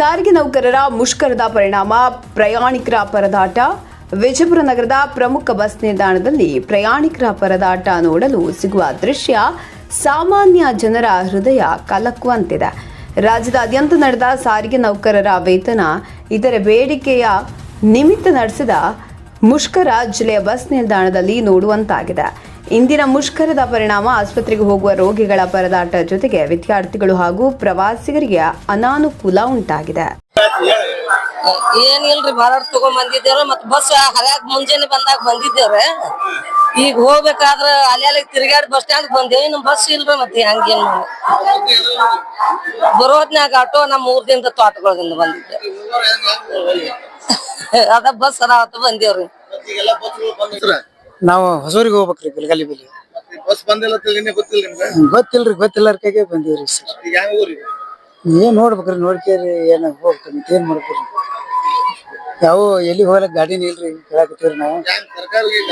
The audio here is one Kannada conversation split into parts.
ಸಾರಿಗೆ ನೌಕರರ ಮುಷ್ಕರದ ಪರಿಣಾಮ, ಪ್ರಯಾಣಿಕರ ಪರದಾಟ. ವಿಜಯಪುರ ನಗರದ ಪ್ರಮುಖ ಬಸ್ ನಿಲ್ದಾಣದಲ್ಲಿ ಪ್ರಯಾಣಿಕರ ಪರದಾಟ ನೋಡಲು ಸಿಗುವ ದೃಶ್ಯ ಸಾಮಾನ್ಯ ಜನರ ಹೃದಯ ಕಲಕುವಂತಿದೆ. ರಾಜ್ಯದಾದ್ಯಂತ ನಡೆದ ಸಾರಿಗೆ ನೌಕರರ ವೇತನ, ಇದರ ಬೇಡಿಕೆಯ ನಿಮಿತ್ತ ನಡೆಸಿದ ಮುಷ್ಕರ ಜಿಲ್ಲೆಯ ಬಸ್ ನಿಲ್ದಾಣದಲ್ಲಿ ನೋಡುವಂತಾಗಿದೆ. ಇಂದಿನ ಮುಷ್ಕರದ ಪರಿಣಾಮ ಆಸ್ಪತ್ರೆಗೆ ಹೋಗುವ ರೋಗಿಗಳ ಪರದಾಟ ಜೊತೆಗೆ ವಿದ್ಯಾರ್ಥಿಗಳು ಹಾಗೂ ಪ್ರವಾಸಿಗರಿಗೆ ಅನಾನುಕೂಲ ಉಂಟಾಗಿದೆ. ಏನಿಲ್ರಿ ಭಾರತ್ ತಗೊಂಡ್ ಬಂದಿದ್ದೇವ್ರ ಮತ್ ಬಸ್ ಹರ್ಯಾಕ್ ಮುಂಜಾನೆ ಬಂದಾಗ ಬಂದಿದ್ದೇವ್ರ. ಈಗ ಹೋಗ್ಬೇಕಾದ್ರ ಅಲ್ಲಿ ತಿರ್ಗಾಡಿ ಬಸ್ ಸ್ಟ್ಯಾಂಡ್ ಬಂದೇವಿ ನಮ್ ಬಸ್ ಇಲ್ರಿ ಮತ್ತೆ ಹಂಗೇನ್ ಬರೋದ್ನಾಗ ಆಟೋ ನಮ್ ಊರ್ದಿಂದ ತೋಟಗಳಿಂದ ಬಂದಿದ್ದೆ. ಅದ ಬಸ್ ಅದಾವತ್ತ ಬಂದೇವ್ರಿ. ನಾವು ಹೊಸೂರಿಗೆ ಹೋಗ್ಬೇಕ್ರಿ ಬೆಳಗಾಲಿ ಬಲಿ ಬಸ್ ಬಂದಿಲ್ಲ ಗೊತ್ತಿಲ್ಲ ನಿಮ್ಗೆ? ಗೊತ್ತಿಲ್ರಿ ಗೊತ್ತಿಲ್ಲಾರ ಕೈಗೆ ಬಂದೀವ್ರಿ ಸರ್. ಈಗ ಹೆಂಗ್ ಊರಿಗೆ ಏನ್ ನೋಡ್ಬೇಕ್ರಿ ನೋಡ್ಕೇರಿ ಏನ ಹೋಗ್ಬೇಕಂತ ಮತ್ತೆ ಏನ್ ಮಾಡ್ಬೇಕ್ರಿ ಯಾವ ಎಲ್ಲಿ ಹೋಗ್ಲಕ್ ಗಾಡಿನ ಇಲ್ರಿ ಕೇಳಾಕತ್ತೀವ್ರಿ ನಾವು. ಸರ್ಕಾರ ಈಗ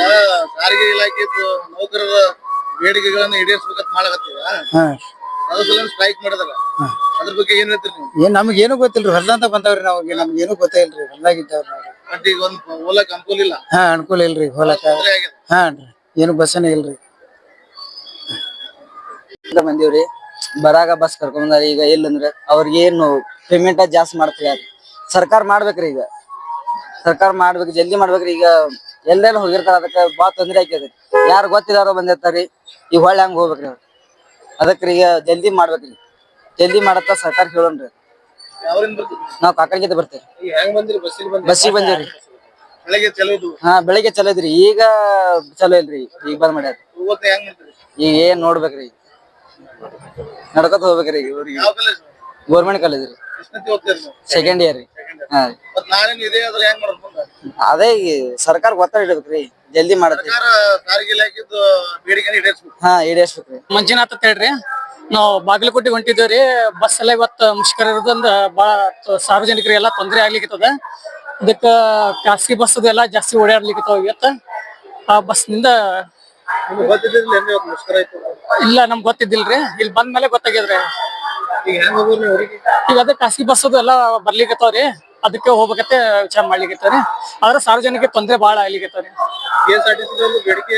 ಸಾರಿಗೆ ಇಲಾಖೆ ನೌಕರರ ಬೇಡಿಕೆಗಳನ್ನ ಈಡೇರಿಸ್ಬೇಕಂತ ಮಾಡಕತ್ತೀವ ಹಾ ಅದ್ರ ಸಲ ಸ್ಟ್ರೈಕ್ ಮಾಡಿದಾರ ಅದ್ರ ಬಗ್ಗೆ ಏನ್ ಹೇಳ್ತೀರಿ ನೀವು? ಏನ್ ನಮ್ಗೆ ಏನು ಗೊತ್ತಿಲ್ರಿ ಹೊಲ್ದಂತ ಬಂದವ್ರಿ ನಾವು ನಮ್ಗೆ ಏನು ಗೊತ್ತೇ ಇಲ್ರಿ ಹೊಲ್ದಾಗಿದ್ದಾವ್ರಿ ನಾವು. ಬಟ್ ಈಗ ಒಂದ್ ಹೋಲಕ್ ಅನುಕೂಲ ಇಲ್ಲ. ಹಾ ಅನುಕೂಲ ಇಲ್ರಿ ಹೋಲಕ ತೊಂದ್ರೆ ಆಗಿದೆ. ಹಾ ಏನು ಬಸ್ಸನೇ ಇಲ್ರಿ. ಬಂದೀವ್ರಿ. ಬರಾಗ ಬಸ್ ಕರ್ಕೊಂಡ್ ಈಗ ಇಲ್ಲಂದ್ರೆ ಅವ್ರಿಗೆ ಏನು ಪೇಮೆಂಟ್ ಜಾಸ್ತಿ ಮಾಡ್ತೀವಿ ಸರ್ಕಾರ ಮಾಡ್ಬೇಕ್ರಿ ಈಗ. ಸರ್ಕಾರ ಮಾಡ್ಬೇಕು ಜಲ್ದಿ ಮಾಡ್ಬೇಕ್ರಿ. ಈಗ ಎಲ್ಲೆಲ್ಲ ಹೋಗಿರ್ತಾರ ಅದಕ್ಕೆ ಬಾಳ ತೊಂದ್ರೆ ಆಕ್ಯದ ಯಾರು ಗೊತ್ತಿದಾರೋ ಬಂದಿರ್ತಾರಿ. ಈ ಹೊಳ್ಳಿ ಹಂಗ ಹೋಗ್ಬೇಕ್ರಿ ಅವ್ರು. ಅದಕ್ರಿ ಈಗ ಜಲ್ದಿ ಮಾಡ್ಬೇಕ್ರಿ. ಜಲ್ದಿ ಮಾಡತ್ತ ಸರ್ಕಾರ ಹೇಳೋಣ್ರಿ. ನಾವ್ ಕಾಕಡಿಗೆ ಬರ್ತೇವೆ. ಹೆಂಗ್ ಬಂದಿರಿ? ಬಸ್ಸಿಗೆ ಬಂದ್ರಿ? ಬಸ್ಸಿಗೆ ಬಂದೇವ್ರಿ ಬೆಳಗ್ಗೆ ಚಲೋದು ಹಾ ಬೆಳಿಗ್ಗೆ ಚಲೋ ಇದ್ರಿ. ಈಗ ಚಲೋ ಇಲ್ರಿ. ಈಗ ಬಂದ್ ಮಾಡ್ಯಾರ. ಇವತ್ತು ಹೆಂಗ್ ಮಾಡ್ತೀರಿ ಈಗ ಏನ್ ನೋಡ್ಬೇಕ್ರಿ? ನಡ್ಕೊತ ಹೋಗ್ಬೇಕ್ರಿ ಈಗ. ಊರಿಗೆ ಯಾವ ಕಾಲೇಜ್ ಗೌರ್ಮೆಂಟ್ ಕಾಲೇಜ್ ರೀ. ಎಷ್ಟನೇ ಓದ್ತೀರಿ ನೀವು ಸೆಕೆಂಡ್ ಇಯರ್ ರೀ. ಹಾ. ರೀ. ಮತ್ ನಾಳೆ ಇದೇ ಆದ್ರೆ ಹೆಂಗ್ ಮಾಡೋದು ಮುಂದೆ ಅದೇ ಈ ಸರ್ಕಾರ ಒತ್ತಡ ಇಡ್ಬೇಕ್ರಿ. ಜಲ್ದಿ ಮಾಡತ್ರಿ ಸರ್ಕಾರ ಸಾರಿಗೆ ಈಡೇರಿಸ್ಬೇಕು. ಹಾ ಈಡೇರ್ಸ್ಬೇಕ್ರಿ. ಮಂಜುನಾಥ್ ಅಂತ ಹೇಳ್ರಿ. ನಾವು ಬಾಗಲಕೋಟೆ ಹೊಂಟಿದ್ದೇವ್ರಿ ಬಸ್ ಎಲ್ಲ ಇವತ್ತು ಮುಷ್ಕರ ಇರೋದ್ರಿಂದ ತ- ಸಾರ್ವಜನಿಕರಿಗೆಲ್ಲ ತೊಂದರೆ ಆಗ್ಲಿಕ್ಕದ ಅದಕ್ಕೆ ಖಾಸಗಿ ಬಸ್ ಎಲ್ಲ ಜಾಸ್ತಿ ಓಡಾಡ್ಲಿಕ್ಕತ್ತಾವ ಇವತ್ತ. ಆ ಬಸ್ನಿಂದ ಇಲ್ಲ ನಮ್ಗೆ ಗೊತ್ತಿದ್ದಿಲ್ರಿ. ಇಲ್ಲಿ ಬಂದ್ಮೇಲೆ ಗೊತ್ತಾಗ್ಯದ್ರಿ. ಈಗ ಅದೇ ಖಾಸಗಿ ಬಸ್ ಎಲ್ಲ ಬರ್ಲಿಕ್ಕತ್ತಾವ್ರಿ ಅದಕ್ಕೆ ಹೋಗ್ಬೇಕತ್ತೆ ವಿಚಾರ ಮಾಡ್ಲಿಕ್ಕೆ ಆದ್ರೆ ಸಾರ್ವಜನಿಕ ತೊಂದರೆ ಬಹಳ ಆಗ್ಲಿಕ್ಕೆ ಸಿ ಬೇಡಿಕೆ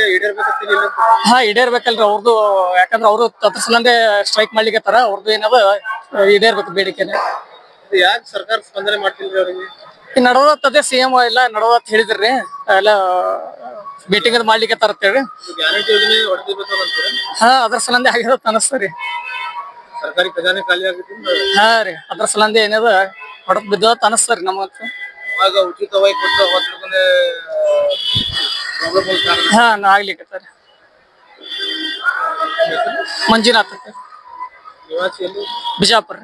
ಹಾ ಈಡೇರ್ಬೇಕಲ್ರಿ ಅವ್ರದ್ದು ಯಾಕಂದ್ರೆ ಅವರು ಅದ್ರ ಸಲಂದೆ ಸ್ಟ್ರೈಕ್ ತರ ಅವ್ರದ್ದು ಏನದ ಈಡೇರ್ಬೇಕು ಬೇಡಿಕೆನೆ. ಯಾಕೆ ಸರ್ಕಾರ ಸ್ಪಂದನೆ ಮಾಡ್ತಿಲ್ರಿ ಅವರಿಗೆ? ಈ ನಡವತ್ತದೇ ಸಿಎಂ ಎಲ್ಲ ನಡವತ್ ಹೇಳಿದ್ರಿ. ಎಲ್ಲ ಮೀಟಿಂಗ್ ಅದ್ ಮಾಡ್ಲಿಕ್ಕೆ ಅಂತಾರೆ ಹಾ ಅದ್ರ ಸಲಂದೆ ಆಗಿರೋದ್ ಅನಸ್ತರಿ ಸರ್ಕಾರಿ ಖಜಾನೆ ಖಾಲಿ ಆಗುತ್ತೆ ಹಾ ರೀ ಅದ್ರ ಸಲಂದೆ ಏನದ ಹೊಡದ್ ಬಿದ್ದತ್ ಅನಸ್ತರಿ ನಮಗಂತೂ. ಅವಾಗ ಉಚಿತವಾಗಿ ಕೊಟ್ಟು ಹೊತ್ತಿಡ್ಕೊಂಡೆ ಪ್ರಾಬ್ಲಮ್ ಕಾರಣ ಹಾ ನಾ ಸರ್. ಮಂಜುನಾಥ್ ಬಿಜಾಪುರ.